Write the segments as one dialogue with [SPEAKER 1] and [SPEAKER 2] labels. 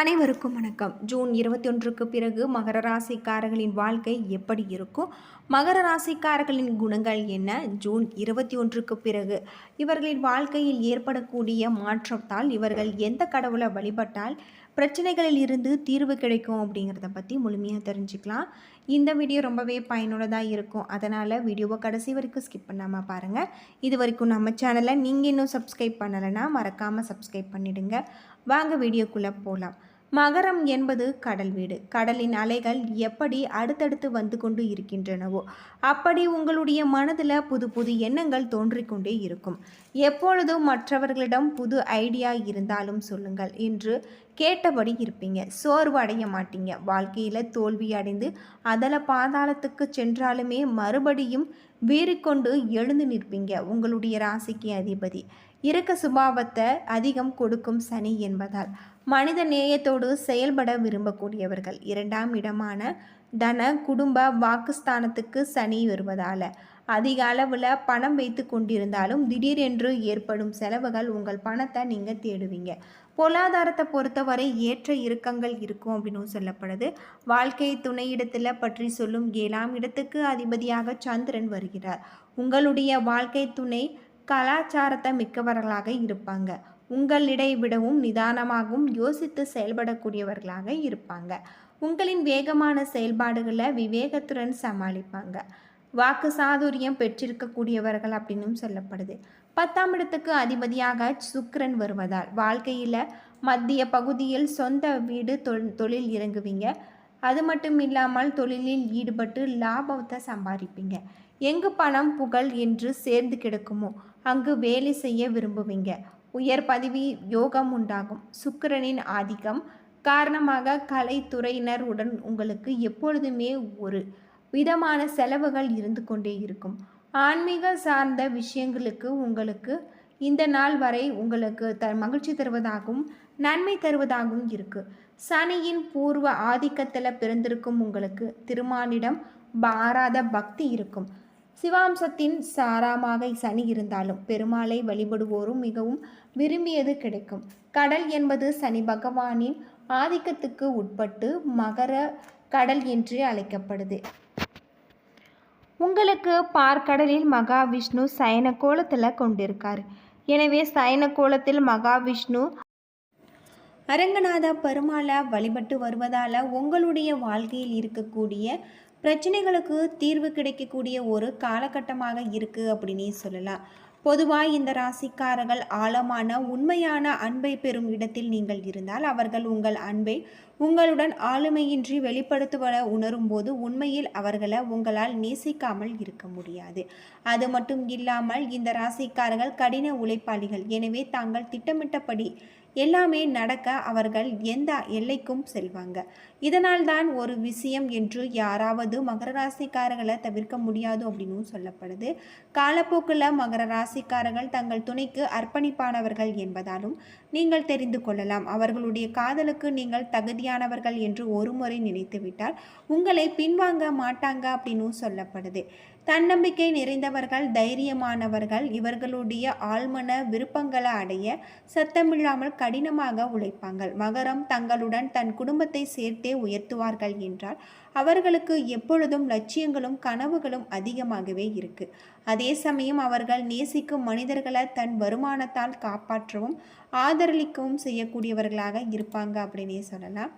[SPEAKER 1] அனைவருக்கும் வணக்கம். ஜூன் இருபத்தி ஒன்றுக்கு பிறகு மகர ராசிக்காரர்களின் வாழ்க்கை எப்படி இருக்கும்? மகர ராசிக்காரர்களின் குணங்கள் என்ன? ஜூன் இருபத்தி ஒன்றுக்கு பிறகு இவர்களின் வாழ்க்கையில் ஏற்படக்கூடிய மாற்றத்தால் இவர்கள் எந்த கடவுளை வழிபட்டால் பிரச்சனைகளில் இருந்து தீர்வு கிடைக்கும் அப்படிங்கிறத பற்றி முழுமையாக தெரிஞ்சுக்கலாம். இந்த வீடியோ ரொம்பவே பயனுள்ளதாக இருக்கும். அதனால் வீடியோவை கடைசி வரைக்கும் ஸ்கிப் பண்ணாமல் பாருங்கள் இது வரைக்கும் நம்ம சேனலை நீங்கள் இன்னும் சப்ஸ்கிரைப் பண்ணலைன்னா மறக்காமல் சப்ஸ்கிரைப் பண்ணிடுங்க. வாங்க வீடியோக்குள்ளே போகலாம் மகரம் என்பது கடல் வீடு. கடலின் அலைகள் எப்படி அடுத்தடுத்து வந்து கொண்டு இருக்கின்றனவோ அப்படி உங்களுடைய மனதில் புது புது எண்ணங்கள் தோன்றிக்கொண்டே இருக்கும். எப்பொழுதும் மற்றவர்களிடம் புது ஐடியா இருந்தாலும் சொல்லுங்கள் என்று கேட்டபடி இருப்பீங்க. சோர்வு அடைய மாட்டீங்க. வாழ்க்கையில் தோல்வி அடைந்து அதல பாதாளத்துக்கு சென்றாலுமே மறுபடியும் வீறிக்கொண்டு எழுந்து நிற்பீங்க. உங்களுடைய ராசிக்கு அதிபதி. இறக்க சுபாவத்தை அதிகம் கொடுக்கும் சனி என்பதால் மனித நேயத்தோடு செயல்பட விரும்பக்கூடியவர்கள். இரண்டாம் இடமான தன குடும்ப வாக்குஸ்தானத்துக்கு சனி வருவதால் அதிக அளவில் பணம் வைத்து கொண்டிருந்தாலும் திடீரென்று ஏற்படும் செலவுகள் உங்கள் பணத்தை நீங்கள் தேடுவீங்க. பொருளாதாரத்தை பொறுத்தவரை ஏற்ற இறுக்கங்கள் இருக்கும் அப்படின்னு சொல்லப்படுது. வாழ்க்கை துணையிடத்தில் பற்றி சொல்லும் ஏழாம் இடத்துக்கு அதிபதியாக சந்திரன் வருகிறார். உங்களுடைய வாழ்க்கை துணை கலாச்சாரத்தை மிக்கவர்களாக இருப்பாங்க. உங்களிடை விடவும் நிதானமாகவும் யோசித்து செயல்படக்கூடியவர்களாக இருப்பாங்க. உங்களின் வேகமான செயல்பாடுகளை விவேகத்துடன் சமாளிப்பாங்க. வாக்கு சாதுரியம் பெற்றிருக்கக்கூடியவர்கள் அப்படின்னும் சொல்லப்படுது. பத்தாம் இடத்துக்கு அதிபதியாக சுக்கரன் வருவதால் வாழ்க்கையில் மத்திய பகுதியில் சொந்த வீடு தொழில் இறங்குவீங்க. அது மட்டும் இல்லாமல் தொழிலில் ஈடுபட்டு லாபத்தை சம்பாதிப்பீங்க. எங்கு பணம் புகழ் என்று சேர்ந்து கிடக்குமோ அங்கு வேலை செய்ய விரும்புவீங்க. உயர் பதவி யோகம் உண்டாகும். சுக்கரனின் ஆதிக்கம் காரணமாக கலைத்துறையினர் உடன் உங்களுக்கு எப்பொழுதுமே ஒரு விதமான செலவுகள் இருந்து கொண்டே இருக்கும். ஆன்மீக சார்ந்த விஷயங்களுக்கு உங்களுக்கு இந்த நாள் வரை உங்களுக்கு த மகிழ்ச்சி தருவதாகவும் நன்மை தருவதாகவும் இருக்குது சனியின் பூர்வ ஆதிக்கத்தில் பிறந்திருக்கும் உங்களுக்கு திருமாலிடம் பாராத பக்தி இருக்கும். சிவாம்சத்தின் சாராமாக சனி இருந்தாலும் பெருமாளை வழிபடுவோரும் மிகவும் விரும்பியது கிடைக்கும். கடல் என்பது சனி பகவானின் ஆதிக்கத்துக்கு உட்பட்டு மகர கடல் என்று அழைக்கப்படுது. உங்களுக்கு பார்க்கடலில் மகாவிஷ்ணு சயன கோலத்தில் கொண்டிருக்கார். எனவே சயன கோலத்தில் மகாவிஷ்ணு அரங்கநாத பெருமாளை வழிபட்டு வருவதால் உங்களுடைய வாழ்க்கையில் இருக்கக்கூடிய பிரச்சனைகளுக்கு தீர்வு கிடைக்கக்கூடிய ஒரு காலகட்டமாக இருக்குது அப்படின்னே சொல்லலாம். பொதுவாக இந்த ராசிக்காரர்கள் ஆழமான உண்மையான அன்பை பெறும் இடத்தில் நீங்கள் இருந்தால் அவர்கள் உங்கள் அன்பை உங்களுடன் ஆளுமையின்றி வெளிப்படுத்துவத உணரும் போது உண்மையில் அவர்களை உங்களால் நேசிக்காமல் இருக்க முடியாது. அது மட்டும் இல்லாமல் இந்த ராசிக்காரர்கள் கடின உழைப்பாளிகள். எனவே தாங்கள் திட்டமிட்டபடி எல்லாமே நடக்க அவர்கள் எந்த எல்லைக்கும் செல்வாங்க. இதனால் தான் ஒரு விஷயம் என்று யாராவது மகர ராசிக்காரர்களை தவிர்க்க முடியாது அப்படின்னு சொல்லப்படுது. காலப்போக்கில் மகர ராசிக்காரர்கள் தங்கள் துணைக்கு அர்ப்பணிப்பானவர்கள் என்பதாலும் நீங்கள் தெரிந்து கொள்ளலாம். அவர்களுடைய காதலுக்கு நீங்கள் தகுதியானவர்கள் என்று ஒருமுறை நினைத்துவிட்டால் உங்களை பின்வாங்க மாட்டாங்க அப்படின்னு சொல்லப்படுது. தன்னம்பிக்கை நிறைந்தவர்கள் தைரியமானவர்கள் இவர்களுடைய ஆழ்மன விருப்பங்களை அடைய சத்தமில்லாமல் கடினமாக உழைப்பாங்கள் மகரம் தங்களுடன் தன் குடும்பத்தை சேர்த்தே உயர்த்துவார்கள் என்றால் அவர்களுக்கு எப்பொழுதும் லட்சியங்களும் கனவுகளும் அதிகமாகவே இருக்கு. அதே சமயம் அவர்கள் நேசிக்கும் மனிதர்களை தன் வருமானத்தால் காப்பாற்றவும் ஆதரளிக்கவும் செய்யக்கூடியவர்களாக இருப்பாங்க அப்படின்னே சொல்லலாம்.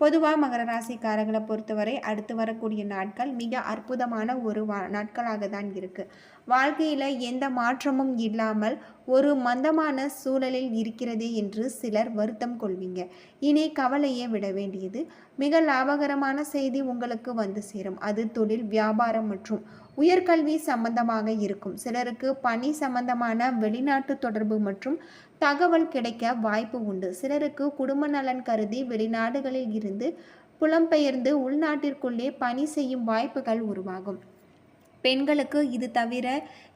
[SPEAKER 1] பொதுவாக மகர ராசிக்காரர்களை பொறுத்தவரை அடுத்து வரக்கூடிய நாட்கள் மிக அற்புதமான ஒரு வா நாட்களாக தான் இருக்குது வாழ்க்கையில் எந்த மாற்றமும் இல்லாமல் ஒரு மந்தமான சூழலில் இருக்கிறதே என்று சிலர் வருத்தம் கொள்வீங்க. இனி கவலையே விட வேண்டியது. மிக லாபகரமான செய்தி உங்களுக்கு வந்து சேரும். அது தொழில் வியாபாரம் மற்றும் உயர்கல்வி சம்பந்தமாக இருக்கும். சிலருக்கு பணி சம்பந்தமான வெளிநாட்டு தொடர்பு மற்றும் தகவல் கிடைக்க வாய்ப்பு உண்டு. சிலருக்கு குடும்ப நலன் கருதி வெளிநாடுகளில் இருந்து புலம்பெயர்ந்து உள்நாட்டிற்குள்ளே பணி செய்யும் வாய்ப்புகள் உருவாகும். பெண்களுக்கு இது தவிர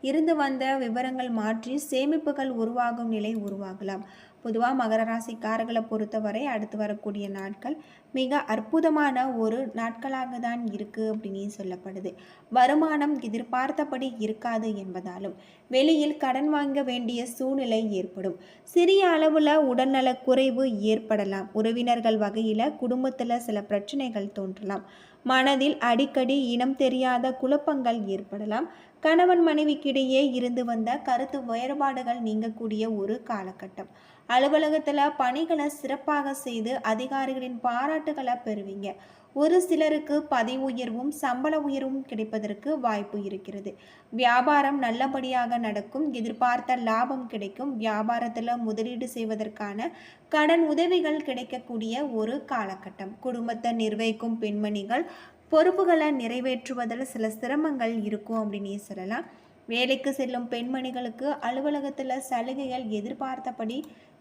[SPEAKER 1] இருந்து வந்த விவரங்கள் மாற்றி சேமிப்புகள் உருவாகும் நிலை உருவாகலாம். பொதுவாக மகர ராசிக்காரர்களை பொறுத்தவரை அடுத்து வரக்கூடிய நாட்கள் மிக அற்புதமான ஒரு நாட்களாக தான் இருக்குது அப்படின்னு சொல்லப்படுது. வருமானம் எதிர்பார்த்தபடி இருக்காது என்பதாலும் வெளியில் கடன் வாங்க வேண்டிய சூழ்நிலை ஏற்படும். சிறிய அளவில் உடல்நல குறைவு ஏற்படலாம். உறவினர்கள் வகையில் குடும்பத்தில் சில பிரச்சனைகள் தோன்றலாம். மனதில் அடிக்கடி இனம் தெரியாத குழப்பங்கள் ஏற்படலாம். கணவன் மனைவிக்கிடையே இருந்து வந்த கருத்து வேறுபாடுகள் நீங்கக்கூடிய ஒரு காலகட்டம். அலுவலகத்தில் பணிகளை சிறப்பாக செய்து அதிகாரிகளின் பாராட்டுகளை பெறுவீங்க. ஒரு சிலருக்கு பதவி உயர்வும் சம்பள உயர்வும் கிடைப்பதற்கு வாய்ப்பு இருக்கிறது. வியாபாரம் நல்லபடியாக நடக்கும் எதிர்பார்த்த லாபம் கிடைக்கும். வியாபாரத்தில் முதலீடு செய்வதற்கான கடன் உதவிகள் கிடைக்கக்கூடிய ஒரு காலகட்டம். குடும்பத்தை நிர்வகிக்கும் பெண்மணிகள் பொறுப்புகளை நிறைவேற்றுவதில் சில சிரமங்கள் இருக்கும் அப்படின்னு சொல்லலாம். வேலைக்கு செல்லும் பெண்மணிகளுக்கு அலுவலகத்தில் சலுகைகள் எதிர்பார்த்தபடி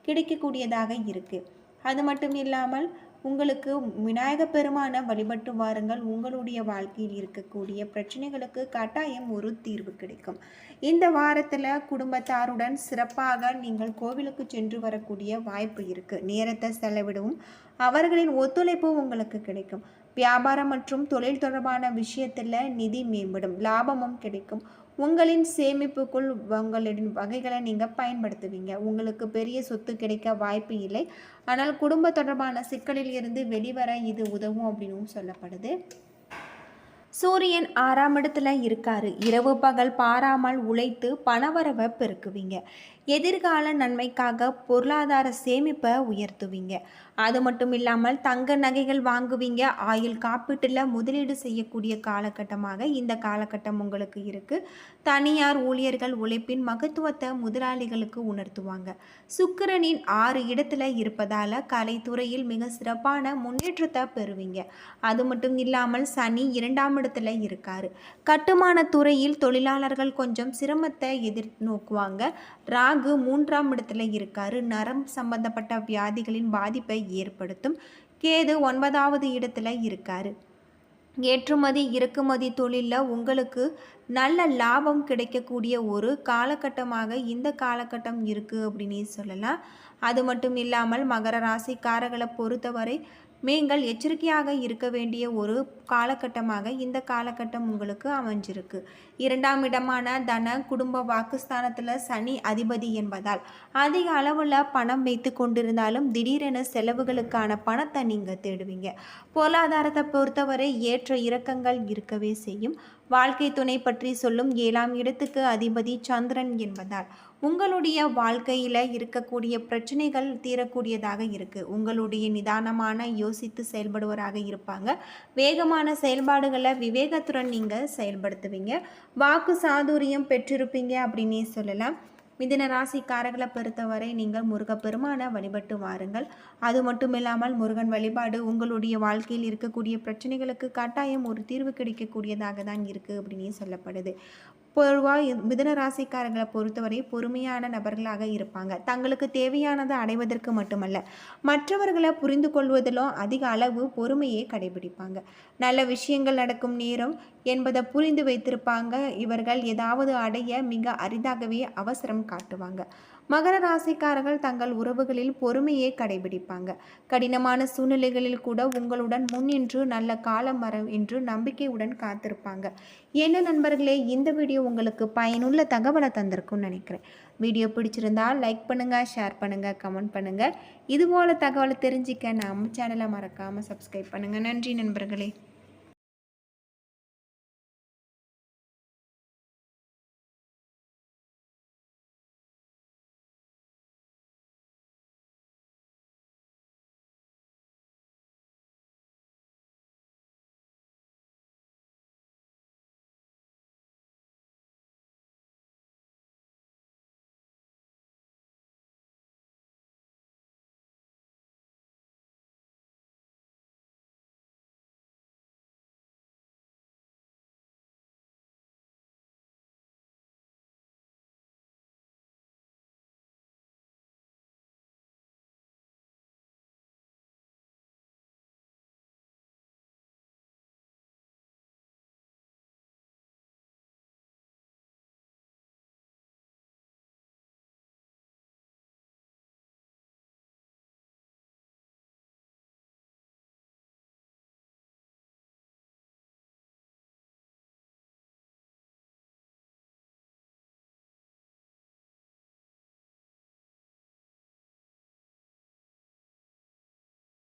[SPEAKER 1] கிடைக்கக்கூடியதாக இருக்குது அது மட்டும் இல்லாமல் உங்களுக்கு விநாயக பெருமான வழிபட்டு வாருங்கள். உங்களுடைய வாழ்க்கையில் இருக்கக்கூடிய பிரச்சனைகளுக்கு கட்டாயம் ஒரு தீர்வு கிடைக்கும். இந்த வாரத்தில் குடும்பத்தாருடன் சிறப்பாக நீங்கள் கோவிலுக்கு சென்று வரக்கூடிய வாய்ப்பு இருக்குது நேரத்தை செலவிடவும் அவர்களின் ஒத்துழைப்பும் உங்களுக்கு கிடைக்கும். வியாபாரம் மற்றும் தொழில் தொடர்பான விஷயத்தில் நிதி மேம்படும் லாபமும் கிடைக்கும். உங்களின் சேமிப்புக்குள் உங்களின் வகைகளை நீங்கள் பயன்படுத்துவீங்க. உங்களுக்கு பெரிய சொத்து கிடைக்க வாய்ப்பு இல்லை. ஆனால் குடும்ப தொடர்பான சிக்கலில் இருந்து வெளிவர இது உதவும் அப்படின்னும் சொல்லப்படுது. சூரியன் ஆறாம் இடத்துல இருக்காரு. இரவு பகல் பாராமல் உழைத்து பணவரவை பெருக்குவீங்க. எதிர்கால நன்மைக்காக பொருளாதார சேமிப்பை உயர்த்துவீங்க. அது மட்டும் இல்லாமல் தங்க நகைகள் வாங்குவீங்க. ஆயுள் காப்பீட்டில் முதலீடு செய்யக்கூடிய காலகட்டமாக இந்த காலகட்டம் உங்களுக்கு இருக்குது தனியார் ஊழியர்கள் உழைப்பின் மகத்துவத்தை முதலாளிகளுக்கு உணர்த்துவாங்க. சுக்கிரனின் ஆறு இடத்துல இருப்பதால் கலைத்துறையில் மிக சிறப்பான முன்னேற்றத்தை பெறுவீங்க. அது மட்டும் இல்லாமல் சனி இரண்டாம் இடத்துல இருக்கார். கட்டுமான துறையில் தொழிலாளர்கள் கொஞ்சம் சிரமத்தை எதிர் நோக்குவாங்க ராகு மூன்றாம் இடத்துல இருக்காரு. நரம் சம்பந்தப்பட்ட வியாதிகளின் பாதிப்பை ஏற்படுத்தும். கேது ஒன்பதாவது இடத்துல இருக்காரு. ஏற்றுமதி இறக்குமதி தொழிலில் உங்களுக்கு நல்ல லாபம் கிடைக்கக்கூடிய ஒரு காலகட்டமாக இந்த காலகட்டம் இருக்குது அப்படின்னு சொல்லலாம். அது மட்டும் இல்லாமல் மகர ராசிக்காரர்களை பொறுத்தவரை நீங்கள் எச்சரிக்கையாக இருக்க வேண்டிய ஒரு காலகட்டமாக இந்த காலகட்டம் உங்களுக்கு அமைஞ்சிருக்கு. இரண்டாம் இடமான தன குடும்ப வாக்குஸ்தானத்தில் சனி அதிபதி என்பதால் அதிக அளவில் பணம் வைத்து கொண்டிருந்தாலும் திடீரென செலவுகளுக்கான பணத்தை நீங்கள் தேடுவீங்க. பொருளாதாரத்தை பொறுத்தவரை ஏற்ற இறக்கங்கள் இருக்கவே செய்யும். வாழ்க்கை துணை பற்றி சொல்லும் ஏழாம் இடத்துக்கு அதிபதி சந்திரன் என்பதால் உங்களுடைய வாழ்க்கையில் இருக்கக்கூடிய பிரச்சனைகள் தீரக்கூடியதாக இருக்குது உங்களுடைய நிதானமான யோசித்து செயல்படுவராக இருப்பாங்க. வேகமான செயல்பாடுகளை விவேகத்துடன் நீங்கள் செயல்படுத்துவீங்க. வாக்கு சாதுரியம் பெற்றிருப்பீங்க அப்படின்னே சொல்லலாம். மிதின ராசிக்காரர்களை பொறுத்தவரை நீங்கள் முருகப்பெருமானை வழிபட்டு வாருங்கள். அது மட்டும் இல்லாமல் முருகன் வழிபாடு உங்களுடைய வாழ்க்கையில் இருக்கக்கூடிய பிரச்சனைகளுக்கு கட்டாயம் ஒரு தீர்வு கிடைக்கக்கூடியதாக தான் இருக்குது அப்படின்னு சொல்லப்படுது. பொதுவாக மிதன ராசிக்காரங்களை பொறுத்தவரை பொறுமையான நபர்களாக இருப்பாங்க. தங்களுக்கு தேவையானதை அடைவதற்கு மட்டுமல்ல மற்றவர்களை புரிந்து கொள்வதிலும் அதிக அளவு பொறுமையை கடைபிடிப்பாங்க. நல்ல விஷயங்கள் நடக்கும் நேரம் என்பதை புரிந்து வைத்திருப்பாங்க. இவர்கள் ஏதாவது அடைய மிக அரிதாகவே அவசரம் காட்டுவாங்க. மகர ராசிக்காரர்கள் தங்கள் உறவுகளில் பொறுமையை கடைபிடிப்பாங்க. கடினமான சூழ்நிலைகளில் கூட உங்களுடன் முன்னின்று நல்ல காலம் வரும் என்று நம்பிக்கையுடன் காத்திருப்பாங்க. என்ன நண்பர்களே இந்த வீடியோ உங்களுக்கு பயனுள்ள தகவலை தந்திருக்கும்னு நினைக்கிறேன். வீடியோ பிடிச்சிருந்தால் லைக் பண்ணுங்கள் ஷேர் பண்ணுங்கள் கமெண்ட் பண்ணுங்கள் இதுபோல் தகவலை தெரிஞ்சிக்க நம்ம சேனலை மறக்காமல் சப்ஸ்கிரைப் பண்ணுங்கள் நன்றி நண்பர்களே.